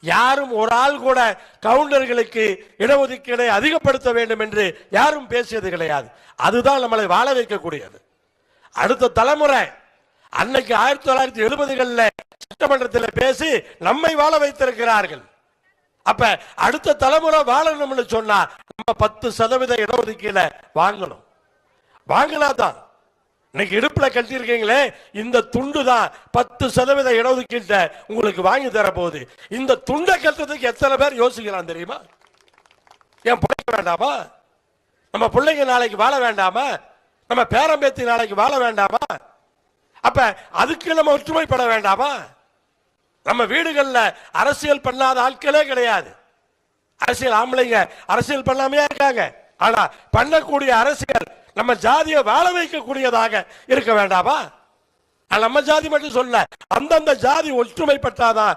யாரும் ஒரு ஆள் கூட கவுண்டர்களுக்கு இடஒதுக்கீடை அதிகப்படுத்த வேண்டும் என்று யாரும் பேசியது கிடையாது. அதுதான் நம்மளை வாழ வைக்கக்கூடியது. அடுத்த தலைமுறை அன்னைக்கு ஆயிரத்தி தொள்ளாயிரத்தி எழுபதுகளில் சட்டமன்றத்தில் பேசி நம்மை வாழ வைத்திருக்கிறார்கள். அப்ப அடுத்த தலைமுறை வாழணும்னு சொன்னா நம்ம பத்து சதவீத இடஒதுக்கீட வாங்கணும். வாங்கினாதான் இன்னைக்கு இடுப்புல கட்டியிருக்கீங்களே இந்த துண்டு தான் பத்து சதவீத இடஒதுக்கீட்டை உங்களுக்கு வாங்கி தர போகுது இந்த துண்டை கட்டுறதுக்கு எத்தனை பேர் யோசிக்கலாம் தெரியுமா? ஏன் பிழைக்க வேண்டாமா? நம்ம பிள்ளைங்க நாளைக்கு வாழ வேண்டாமா? நம்ம பேரம்பேத்தி நாளைக்கு வாழ வேண்டாமா? அப்ப அதுக்கு நம்ம ஒற்றுமைப்பட வேண்டாமா? நம்ம வீடுகளில் அரசியல் பண்ணாத ஆட்களே கிடையாது. அரசியல் ஆம்பளைங்க அரசியல் பண்ணாமையா இருக்காங்க. ஆனா பண்ணக்கூடிய அரசியல் நம்ம ஜாதியை வாழ வைக்கக்கூடியதாக இருக்க வேண்டாமா? நம்ம ஜாதி மட்டும் சொல்ல அந்தந்த ஜாதி ஒற்றுமைப்பட்டாதான்